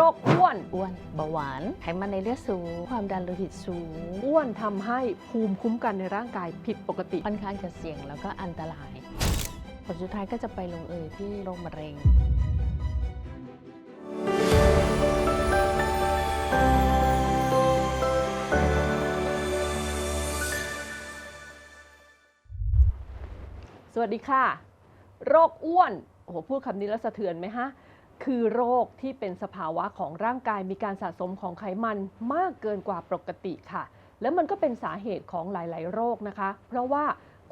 โรคอ้วน อ้วนเบาหวาน ไขมันในเลือดสูง ความดันโลหิตสูง อ้วนทำให้ภูมิคุ้มกันในร่างกายผิดปกติ ค่อนข้างจะเสี่ยงแล้วก็อันตราย ผลสุดท้ายก็จะไปลงเอยที่โรคมะเร็ง สวัสดีค่ะ โรคอ้วน โอ้โห พูดคำนี้แล้วสะเทือนไหมฮะ คือโรคที่เป็นสภาวะของร่างกายมีการสะสมของไขมันมากเกินกว่าปกติค่ะ แล้วมันก็เป็นสาเหตุของหลาย ๆ โรคนะคะ เพราะว่า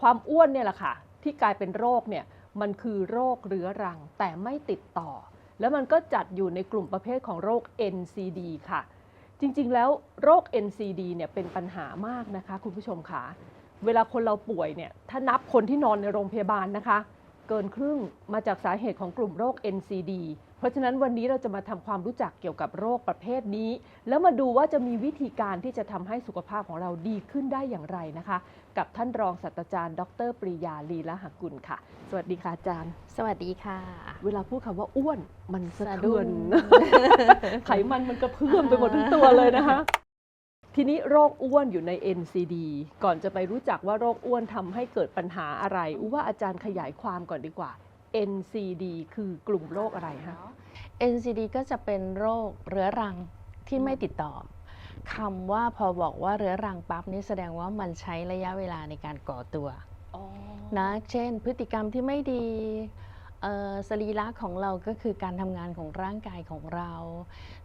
ความอ้วนเนี่ยแหละค่ะ ที่กลายเป็นโรคเนี่ยมันคือโรคเรื้อรังแต่ไม่ติดต่อ แล้วมันก็จัดอยู่ในกลุ่มประเภทของโรค NCD ค่ะ จริง ๆ แล้วโรค NCD เนี่ยเป็นปัญหามากนะคะ คุณผู้ชมค่ะเวลาคนเราป่วยเนี่ยถ้านับคนที่นอนในโรงพยาบาลนะคะ เกินครึ่งมาจากสาเหตุของกลุ่มโรค NCD ราะฉะนั้นวันนี้เราจะมาทำความรู้จักเกี่ยวกับโรคประเภทนี้ แล้วมาดูว่าจะมีวิธีการที่จะทำให้สุขภาพของเราดีขึ้นได้อย่างไรนะคะ กับท่านรองศาสตราจารย์ ดรปรียาลีละหกุลค่ะ สวัสดีค่ะอาจารย์ สวัสดีค่ะ เวลาพูดคำว่าอ้วนมันสะสะดุ้เทือนงไขมันมันกระเพื่อมไปหมดทั้งตัวเลยนะคะทีนี้โรคอ้วนอยู่ใน NCD ก่อนจะไปรู้จักว่าโรคอ้วนทำให้เกิดปัญหาอะไรอู้ว่าอาจารย์ขยายความก่อนดีกว่า NCD คือกลุ่มโรคอะไรคะ NCD ก็จะเป็นโรคเรื้อรังที่ไม่ติดต่อคำว่าพอบอกว่าเรื้อรังปั๊บนี่แสดงว่ามันใช้ระยะเวลาในการก่อตัวนะ เช่น พฤติกรรมที่ไม่ดีเอ่อสรีระของเราก็คือการทำงานของร่างกายของเรา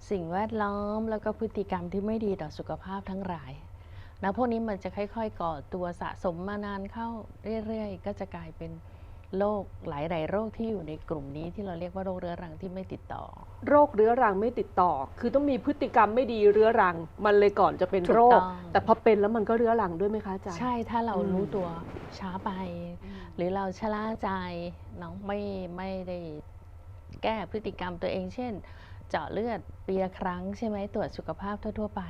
สิ่งแวดล้อมแล้วก็พฤติกรรมที่ไม่ดีต่อสุขภาพทั้งหลายนะพวกนี้มันจะค่อย ๆ ก่อตัวสะสมมานานเข้าเรื่อยๆ ก็จะกลายเป็น โรคหลาย ๆ โรคที่อยู่ในกลุ่มนี้ที่เราเรียกว่าโรคเรื้อรังที่ไม่ติดต่อ โรคเรื้อรังไม่ติดต่อ คือต้องมีพฤติกรรมไม่ดีเรื้อรัง มันเลยก่อนจะเป็นถูกโรคต้องแต่พอเป็นแล้วมันก็เรื้อรังด้วยไหมคะอาจารย์ใช่ถ้าเราอืมรู้ตัวช้าไป หรือเราชะล่าใจเน้องไม่ไม่ได้แก้พฤติกรรมตัวเอง เช่น เจาะเลือดปีละครั้งใช่ไหมตรวจสุขภาพทั่ว ๆ ไป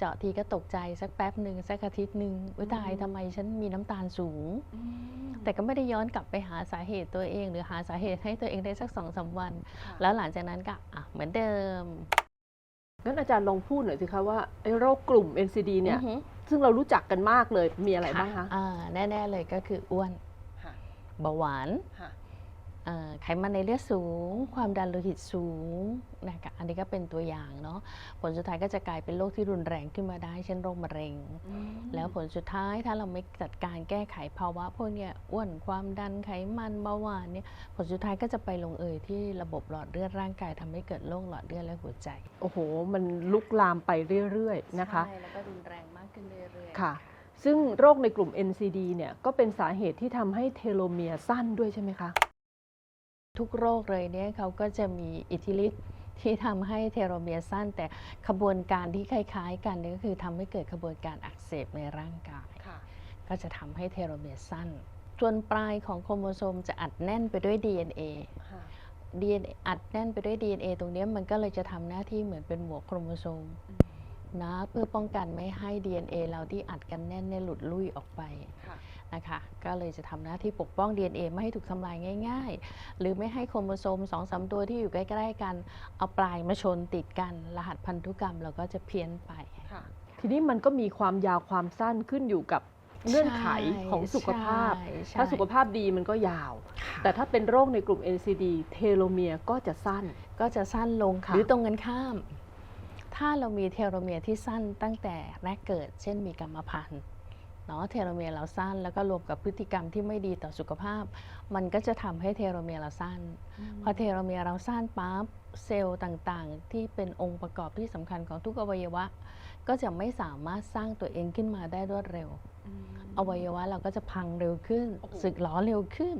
เจาะทีก็ตกใจสักแป๊บหนึ่งสักอาทิตย์หนึ่งวิตายทำไมฉันมีน้ำตาลสูงอืมแต่ก็ไม่ได้ย้อนกลับไปหาสาเหตุตัวเอง หรือหาสาเหตุให้ตัวเองได้สักสองสามวันค่ะแล้วหลังจากนั้นก็อะเหมือนเดิมงั้นอาจารย์ลองพูดหน่อยสิคะว่าไอ้โรคกลุ่ม NCD เนี่ยอือหือซึ่งเรารู้จักกันมากเลยมีอะไรบ้างคะอ่าแน่ ๆ เลยก็คืออ้วนค่ะเบาหวานค่ะเอ่อ ไขมันในเลือดสูง ความดันโลหิตสูงนะคะอันนี้ก็เป็นตัวอย่างเนาะผลสุดท้ายก็จะกลายเป็นโรคที่รุนแรงขึ้นมาได้ เช่นโรคมะเร็ง แล้วผลสุดท้ายถ้าเราไม่จัดการแก้ไขภาวะพวกเนี้ยอ้วนความดันไขมันเบาหวานเนี่ยผลสุดท้ายก็จะไปลงเอยที่ระบบหลอดเลือดร่างกายทำให้เกิดโรคหลอดเลือดและหัวใจ โอ้โห มันลุกลามไปเรื่อยๆนะคะใช่แล้วก็รุนแรงมากขึ้นเรื่อยๆค่ะซึ่งโรคในกลุ่ม NCD เนี่ยก็เป็นสาเหตุที่ทำให้เทโลเมียร์สั้นด้วยใช่ไหมคะ ทุกโรคเลยเนี่ยเขาก็จะมีอิทธิฤทธิ์ที่ทำให้เทโลเมียร์สั้น แต่ขบวนการที่คล้ายๆ กันเนี่ยก็คือทำให้เกิดขบวนการอักเสบในร่างกายค่ะก็จะทำให้เทโลเมียร์สั้น ส่วนปลายของโครโมโซมจะอัดแน่นไปด้วย DNA DNA อัดแน่นไปด้วย DNA ตรงเนี้ยมันก็เลยจะทำหน้าที่เหมือนเป็นหมวกโครโมโซมนะเพื่อป้องกันไม่ให้ DNA เราที่อัดกันแน่นเนี่ยหลุดลุ่ยออกไปค่ะ นะคะก็เลยจะทำหน้าที่ปกป้อง DNA ไม่ให้ถูกทำลายง่าย ๆ หรือไม่ให้โครโมโซม2อสตัวที่อยู่ใกล้ๆกัน เอาปลายมาชนติดกัน รหัสพันธุกรรมเราก็จะเพี้ยนไปค่ะทีนี้มันก็มีความยาวความสั้นขึ้นอยู่กับเงื่อนไขของสุขภาพใช่ใช่ถ้าสุขภาพดีมันก็ยาวค่ะแต่ถ้าเป็นโรคในกลุ่ม NCD เทโลเมียร์ก็จะสั้นก็จะสั้นลงค่ะหรือตรงกันข้าม ถ้าเรามีเทโลเมียร์ที่สั้นตั้งแต่แรกเกิด เช่นมีกรรมพันธุ์ เนาะเทโลเมียร์เราสั้น แล้วก็รวมกับพฤติกรรมที่ไม่ดีต่อสุขภาพ มันก็จะทำให้เทโลเมียร์เราสั้น พอเทโลเมียร์เราสั้นปั๊บเซลล์ต่างๆ ที่เป็นองค์ประกอบที่สำคัญของทุกอวัยวะ ก็จะไม่สามารถสร้างตัวเองขึ้นมาได้รวดเร็ว อวัยวะเราก็จะพังเร็วขึ้นโอ้โหสึกหรอเร็วขึ้น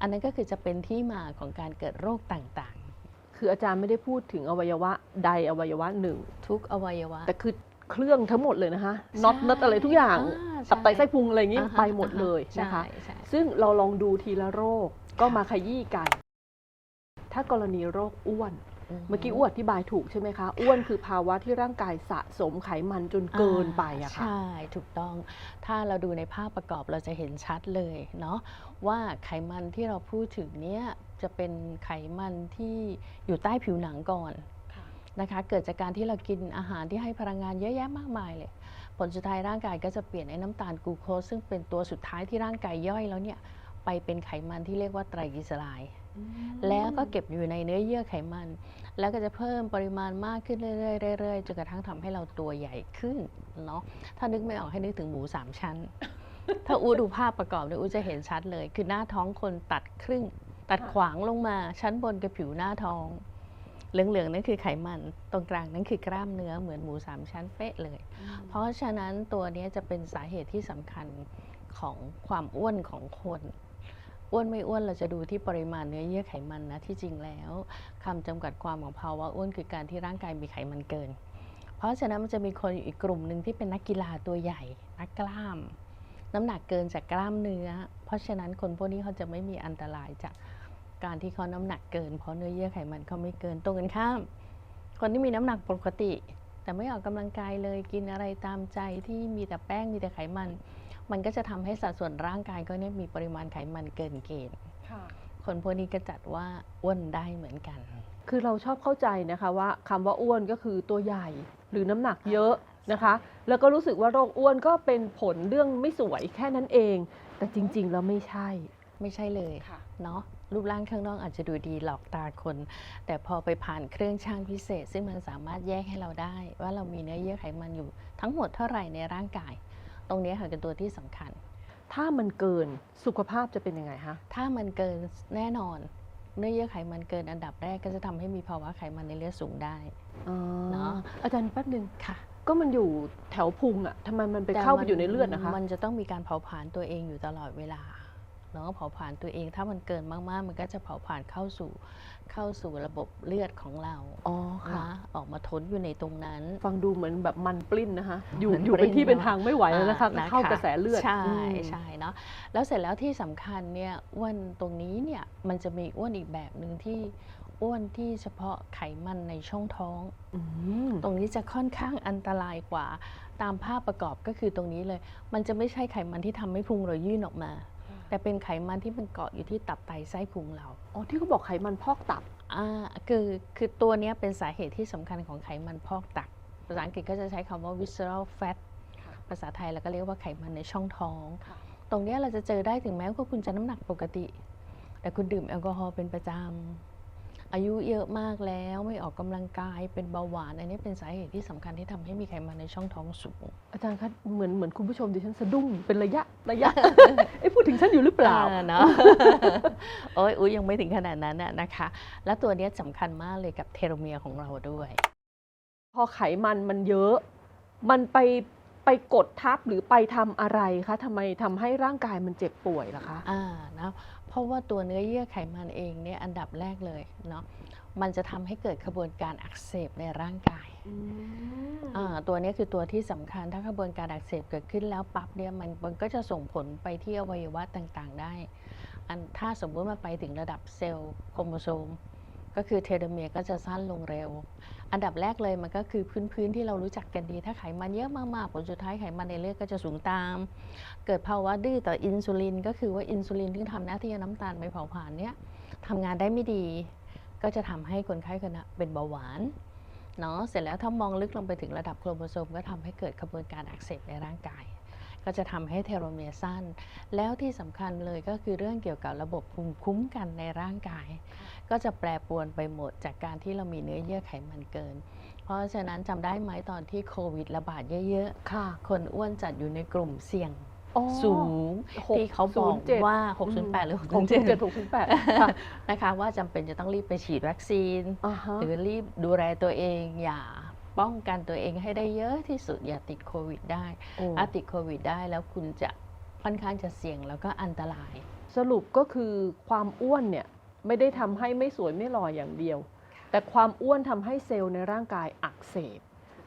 อันนั้นก็คือจะเป็นที่มาของการเกิดโรคต่างคืออาจารย์ไม่ได้พูดถึงอวัยวะใดอวัยวะหนึ่งๆทุกอวัยวะ แต่คือ เครื่องทั้งหมดเลยนะคะน็อตใช่น็อตอะไรทุกอย่างอ่าใช่ตับไตไส้พุงอะไรอย่างนี้อ่าฮะไปหมดเลยนะคะใช่ใช่ซึ่งเราลองดูทีละโรคก็มาขยี้กัน ถ้ากรณีโรคอ้วน เมื่อกี้อ้วนอธิบายถูกใช่ไหมคะ อ้วนคือภาวะที่ร่างกายสะสมไขมันจนเกินไปอะค่ะ ใช่ ถูกต้อง ถ้าเราดูในภาพประกอบเราจะเห็นชัดเลยเนาะว่าไขมันที่เราพูดถึงเนี้ยจะเป็นไขมันที่อยู่ใต้ผิวหนังก่อน นะคะเกิดจากการที่เรากินอาหารที่ให้พลังงานเยอะแยะมากมายเลย ผลสุดท้ายร่างกายก็จะเปลี่ยนไอ้น้ำตาลกลูโคสซึ่งเป็นตัวสุดท้ายที่ร่างกายย่อยแล้วเนี่ยไปเป็นไขมันที่เรียกว่าไตรกลีเซอไรด์แล้วก็เก็บอยู่ในเนื้อเยื่อไขมัน แล้วก็จะเพิ่มปริมาณมากขึ้นเรื่อยๆเรื่อยๆจนกระทั่งทำให้เราตัวใหญ่ขึ้นเนาะถ้านึกไม่ออกให้นึกถึงหมูสามชั้น ถ้าอูดูภาพประกอบเนี่ยอูจะเห็นชัดเลย คือหน้าท้องคนตัดครึ่ง ตัดขวางลงมาชั้นบนกับผิวหน้าท้อง เหลืองๆนั่นคือไขมัน ตรงกลางนั่นคือกล้ามเนื้อเหมือนหมูสามชั้นเป๊ะเลย เพราะฉะนั้นตัวเนี้ยจะเป็นสาเหตุที่สำคัญของความอ้วนของคนอ้วนไม่อ้วนเราจะดูที่ปริมาณเนื้อเยื่อไขมันนะที่จริงแล้วคำจำกัดความของภาวะอ้วนคือการที่ร่างกายมีไขมันเกิน เพราะฉะนั้นมันจะมีคนอยู่อีกกลุ่มหนึ่งที่เป็นนักกีฬาตัวใหญ่ นักกล้าม น้ำหนักเกินจากกล้ามเนื้อ เพราะฉะนั้นคนพวกนี้เขาจะไม่มีอันตรายจาก การที่เขาน้ำหนักเกิน เพราะเนื้อเยื่อไขมันเขาไม่เกินตรงกันข้าม คนที่มีน้ำหนักปกติ แต่ไม่ออกกำลังกายเลยกินอะไรตามใจที่มีแต่แป้งมีแต่ไขมัน มันก็จะทำให้สัดส่วนร่างกายก็เนี่ยมีปริมาณไขมันเกินเกณฑ์ค่ะคนพวกนี้ก็จัดว่าอ้วนได้เหมือนกัน คือเราชอบเข้าใจนะคะว่าคำว่าอ้วนก็คือตัวใหญ่หรือน้ำหนักเยอะนะคะ แล้วก็รู้สึกว่าโรคอ้วนก็เป็นผลเรื่องไม่สวยแค่นั้นเอง แต่จริงๆแล้วไม่ใช่ ไม่ใช่เลยค่ะเนาะ รูปร่างข้างนอกอาจจะดูดีหลอกตาคน แต่พอไปผ่านเครื่องช่างพิเศษ ซึ่งมันสามารถแยกให้เราได้ ว่าเรามีเนื้อเยื่อไขมันอยู่ทั้งหมดเท่าไหร่ในร่างกาย ตรงนี้ค่ะเป็นตัวที่สำคัญ ถ้ามันเกินสุขภาพจะเป็นยังไงคะถ้ามันเกินแน่นอน เนื้อเยื่อไขมันเกินอันดับแรกก็จะทำให้มีภาวะไขมันในเลือดสูงได้เนอะอาจารย์แป๊บหนึ่งค่ะก็มันอยู่แถวพุงอะทำไมมันไปเข้าไปอยู่ในเลือดนะคะ มันจะต้องมีการเผาผลาญตัวเองอยู่ตลอดเวลา เนาะเผาผลาญตัวเองถ้ามันเกินมากๆ มันก็จะเผาผลาญเข้าสู่เข้าสู่ระบบเลือดของเราอ๋อค่ะนะออกมาทนอยู่ในตรงนั้น ฟังดูเหมือนแบบมันปลิ้นนะคะอยู่เหมือนอยู่เป็นปลิ้นที่เป็นเนอะทางไม่ไหวแล้วนะคะก็อ่เข้ากระแสเลือดใช่อืมใช่เนาะแล้วเสร็จแล้วที่สำคัญเนี่ยอ้วนตรงนี้เนี่ยมันจะมีอ้วนอีกแบบหนึ่งที่อ้วนที่เฉพาะไขมันในช่องท้องอืมตรงนี้จะค่อนข้างอันตรายกว่า ตามภาพประกอบก็คือตรงนี้เลย มันจะไม่ใช่ไขมันที่ทำให้พุงเรายื่นออกมา แต่เป็นไขมันที่มันเกาะอยู่ที่ตับไตไส้พุงเราอ๋อที่เขาบอกไขมันพอกตับอ่าคือคือตัวเนี้ยเป็นสาเหตุที่สำคัญของไขมันพอกตับ ภาษาอังกฤษก็จะใช้คำว่า visceral fat ภาษาไทยเราก็เรียกว่าไขมันในช่องท้องค่ะตรงเนี้ยเราจะเจอได้ถึงแม้ว่าคุณจะน้ำหนักปกติ แต่คุณดื่มแอลกอฮอล์เป็นประจำ อายุเยอะมากแล้วไม่ออกกำลังกายเป็นเบาหวาน อันนี้เป็นสาเหตุที่สำคัญที่ทำให้มีไขมันในช่องท้องสูง อาจารย์คะเหมือนเหมือนคุณผู้ชมดิฉันสะดุ้งเป็นระยะระยะไอ้ยพูดถึงฉันอยู่หรือเปล่าอ่เนาะโอ้ยอุ้ยยังไม่ถึงขนาดนั้นน่ะนะคะ และตัวเนี้ยสำคัญมากเลยกับเทโลเมียร์ของเราด้วย พอไขมันมันเยอะ มันไป ไปกดทับหรือไปทำอะไรคะทำไมทำให้ร่างกายมันเจ็บป่วยล่ะคะอ่านะเพราะว่าตัวเนื้อเยื่อไขมันเองเนี่ยอันดับแรกเลยเนาะมันจะทำให้เกิดกระบวนการอักเสบในร่างกายอ่าตัวเนี้ยคือตัวที่สำคัญถ้ากระบวนการอักเสบเกิดขึ้นแล้วปั๊บเนี่ยมันมันก็จะส่งผลไปที่อวัยวะต่างๆได้อันถ้าสมมติมันไปถึงระดับเซลล์โครโมโซม ก็คือเทโลเมียร์ก็จะสั้นลงเร็ว อันดับแรกเลยมันก็คือพื้นๆที่เรารู้จักกันดี ถ้าไขมันเยอะมากๆผลสุดท้ายไขมันในเลือดก็จะสูงตาม เกิดภาวะดื้อต่ออินซูลิน ก็คือว่าอินซูลินที่ทำหน้าที่น้ำตาลไปเผาผลาญเนี่ยทำงานได้ไม่ดี ก็จะทำให้คนไข้คนนั้นเป็นเบาหวานเนาะเสร็จแล้วถ้ามองลึกลงไปถึงระดับโครโมโซมก็ทำให้เกิดกระบวนการอักเสบในร่างกาย ก็จะทำให้เทโลเมียร์สั้น แล้วที่สำคัญเลยก็คือเรื่องเกี่ยวกับระบบภูมิคุ้มกันในร่างกาย ก็จะแปรปรวนไปหมดจากการที่เรามีเนื้อเยื่อไขมันเกิน เพราะฉะนั้นจำได้ไหมตอนที่โควิดระบาดเยอะค่ะๆคนอ้วนจัดอยู่ในกลุ่มเสี่ยงอ๋อสูงหกที่เขาบอกศูนย์เจ็ดว่า 608 หรือหกศูนย์เจ็ด607หกศูนย์แปดค่ะนะคะว่าจำเป็นจะต้องรีบไปฉีดวัคซีนอ่าฮะหรือรีบดูแลตัวเองอย่า ป้องกันตัวเองให้ได้เยอะที่สุดอย่าติดโควิดได้โอ้ถ้าติดโควิดได้แล้วคุณจะค่อนข้างจะเสี่ยงแล้วก็อันตราย สรุปก็คือความอ้วนเนี่ยไม่ได้ทำให้ไม่สวยไม่หล่ออย่างเดียว แต่ความอ้วนทำให้เซลล์ในร่างกายอักเสบ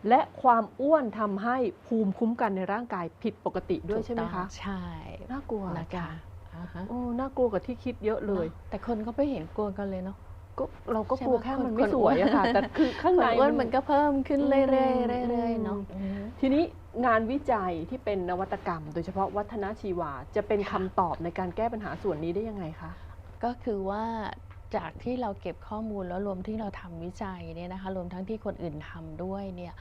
และความอ้วนทำให้ภูมิคุ้มกันในร่างกายผิดปกติด้วยใช่ไหมถูกต้คะองใช่ น่ากลัวนะอาจาคะรย์อ่าฮะโอ้น่ากลัวกว่าที่คิดเยอะเลยนอะแต่คนก็ไม่เห็นกลัวกันเลยเนาะ ก็เราก็ใช่กลัวไหมแค่คนมันไม่คนสวยอะค่ะ แต่คือข้างคในนอ้วนมันก็เพิ่มขึ้นเรื่อยๆอืมเรื่อยๆเนาะอืมทีนี้งานวิจัยที่เป็นนวัตกรรม โดยเฉพาะวัฒนชีวาจะเป็นคำตอบในการแก้ปัญหาส่วนนี้ได้ยังไงคะก็คือว่าจากที่เราเก็บข้อมูลแล้วรวมที่เราทำวิจัยเนี่ยนะคะรวมทั้งที่คนอื่นทำด้วยเนี่ย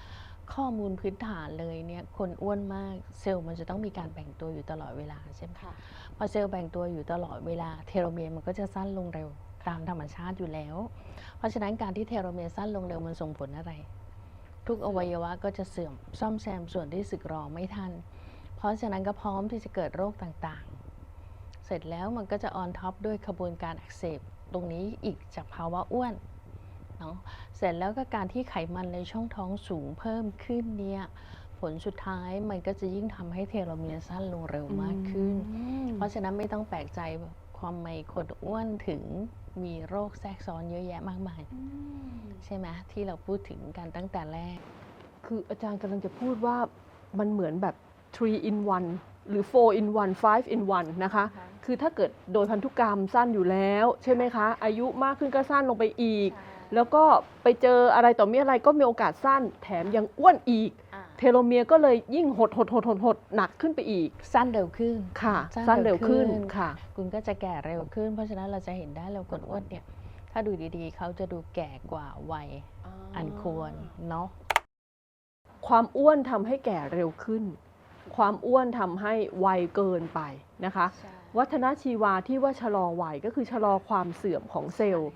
ข้อมูลพื้นฐานเลยเนี่ยคนอ้วนมากเซลล์มันจะต้องมีการแบ่งตัวอยู่ตลอดเวลาใช่ไหมค่ะพอเซลล์แบ่งตัวอยู่ตลอดเวลาเทโลเมียร์มันก็จะสั้นลงเร็ว ตามธรรมชาติอยู่แล้ว เพราะฉะนั้นการที่เทโลเมียร์สั้นลงเร็วมันส่งผลอะไร ทุกอวัยวะก็จะเสื่อมซ่อมแซมส่วนที่สึกหรอไม่ทัน เพราะฉะนั้นก็พร้อมที่จะเกิดโรคต่างๆ เสร็จแล้วมันก็จะออนท็อปด้วยขบวนการอักเสบตรงนี้อีกจากภาวะอ้วนเนาะเสร็จแล้วก็การที่ไขมันในช่องท้องสูงเพิ่มขึ้นเนี่ยผลสุดท้ายมันก็จะยิ่งทำให้เทโลเมียร์สั้นลงเร็วมากขึ้น เพราะฉะนั้นไม่ต้องแปลกใจความไมคนอ้วนถึง มีโรคแทรกซ้อนเยอะแยะมากมาย ใช่ไหมที่เราพูดถึงกันตั้งแต่แรก คืออาจารย์กำลังจะพูดว่ามันเหมือนแบบ3 in 1หรือ4 in 1 5 in 1นะคะ คือถ้าเกิดโดยพันธุกรรมสั้นอยู่แล้ว ใช่ไหมคะ อายุมากขึ้นก็สั้นลงไปอีก แล้วก็ไปเจออะไรต่อมีอะไรก็มีโอกาสสั้น แถมยังอ้วนอีก เทโลเมียร์ก็เลยยิ่งหดหดหดหดหดหนักขึ้นไปอีก สั้นเร็วขึ้นค่ะ สั้สั้นนเร็เร็ววขึ้ขึ้นนค่ะ คุณก็จะแก่เร็วขึ้น เพราะฉะนั้นเราจะเห็นได้เลยคนอ้วนเนี่ย ถ้าดูดีๆ เขาจะดูแก่กว่าวัยอันควรเนาะความอ้วนทำให้แก่เร็วขึ้น ความอ้วนทำให้วัยเกินไปนะคะ วัฒนชีวาที่ว่าชะลอวัยก็คือชะลอความเสื่อมของเซลล์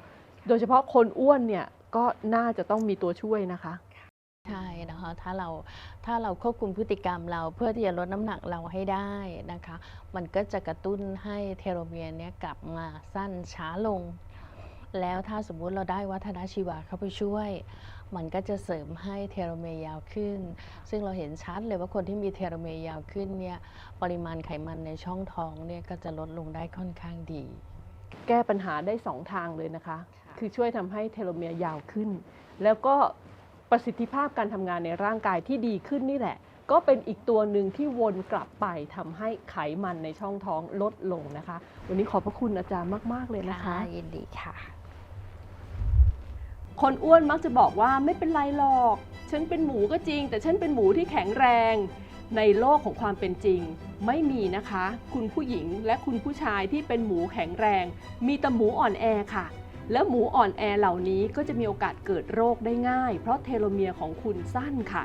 โดยเฉพาะคนอ้วนเนี่ยก็น่าจะต้องมีตัวช่วยนะคะ ใช่นะคะถ้าเราถ้าเราควบคุมพฤติกรรมเราเพื่อที่จะลดน้ำหนักเราให้ได้นะคะ มันก็จะกระตุ้นให้เทโลเมียร์เนี้ยกลับมาสั้นช้าลง แล้วถ้าสมมุติเราได้วัฒนชีวาเข้าไปช่วย มันก็จะเสริมให้เทโลเมียร์ยาวขึ้น ซึ่งเราเห็นชัดเลยว่าคนที่มีเทโลเมียร์ยาวขึ้นเนี่ยปริมาณไขมันในช่องท้องเนี่ยก็จะลดลงได้ค่อนข้างดี แก้ปัญหาได้สองทางเลยนะคะ คือช่วยทำให้เทโลเมียร์ยาวขึ้น แล้วก็ ประสิทธิภาพการทำงานในร่างกายที่ดีขึ้นนี่แหละ ก็เป็นอีกตัวหนึ่งที่วนกลับไปทำให้ไขมันในช่องท้องลดลงนะคะ วันนี้ขอบพระคุณอาจารย์มาก ๆ เลยนะคะ ยินดีค่ะ คนอ้วนมักจะบอกว่าไม่เป็นไรหรอก ฉันเป็นหมูก็จริง แต่ฉันเป็นหมูที่แข็งแรง ในโลกของความเป็นจริง ไม่มีนะคะ คุณผู้หญิงและคุณผู้ชายที่เป็นหมูแข็งแรง มีแต่หมูอ่อนแอค่ะ แล้วหมูอ่อนแอเหล่านี้ก็จะมีโอกาสเกิดโรคได้ง่าย เพราะเทโลเมียร์ของคุณสั้นค่ะ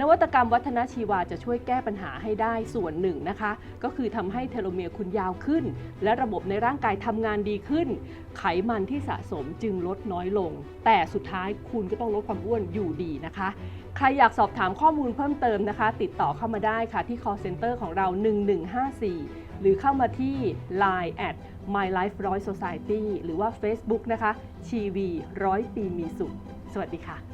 นวัตกรรมวัฒนชีวาจะช่วยแก้ปัญหาให้ได้ส่วนหนึ่งนะคะ ก็คือทำให้เทโลเมียร์คุณยาวขึ้น และระบบในร่างกายทำงานดีขึ้น ไขมันที่สะสมจึงลดน้อยลง แต่สุดท้ายคุณก็ต้องลดความอ้วนอยู่ดีนะคะใครอยากสอบถามข้อมูลเพิ่มเติมนะคะ ติดต่อเข้ามาได้ค่ะที่ call center ของเรา 1154 หรือเข้ามาที่ line at my life 100 society หรือว่า Facebook นะคะชีวีร้อยปีมีสุข สวัสดีค่ะ